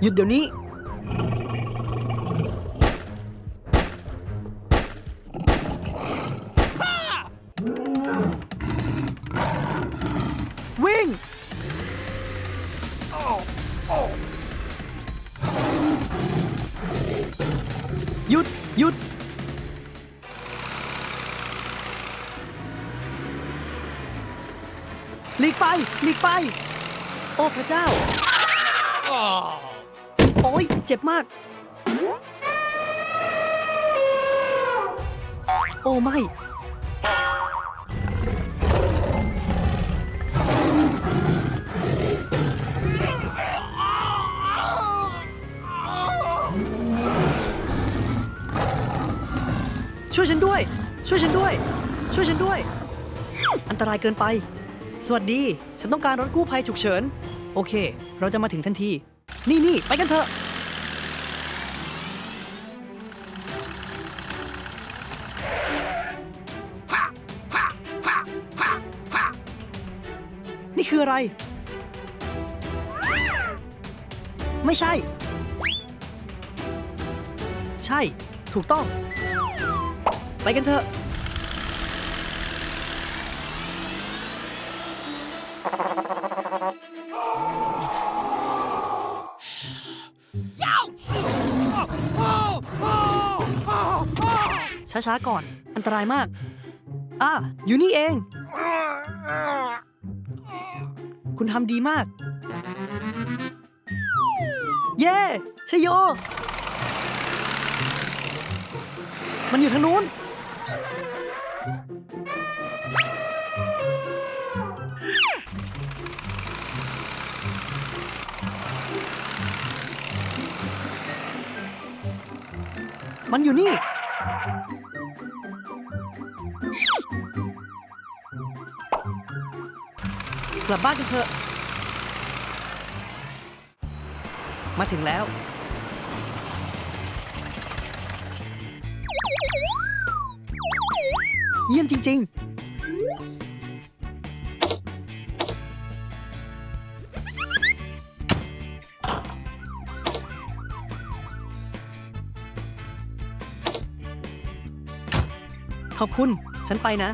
หยุดเดี๋ยวนี้ วิ่ง หยุด หยุด หลีกไป หลีกไป โอ้พระเจ้า เจ็บมาก โอ้ไม่ ช่วยฉันด้วย ช่วยฉันด้วย ช่วยฉันด้วย อันตรายเกินไป สวัสดี ฉันต้องการรถกู้ภัยฉุกเฉิน โอเค เราจะมาถึงทันที นี่นี่ไปกันเถอะ นี่คืออะไร ไม่ใช่ ใช่ ถูกต้อง ไปกันเถอะ ช้าๆก่อน อันตรายมาก อะ อยู่นี่เอง คุณทำดีมาก เย้ชยโย มันอยู่ทางนู้น มันอยู่นี่ กลับบ้านกันเถอะ มาถึงแล้ว เยี่ยมจริง ๆ ขอบคุณ ฉันไปนะ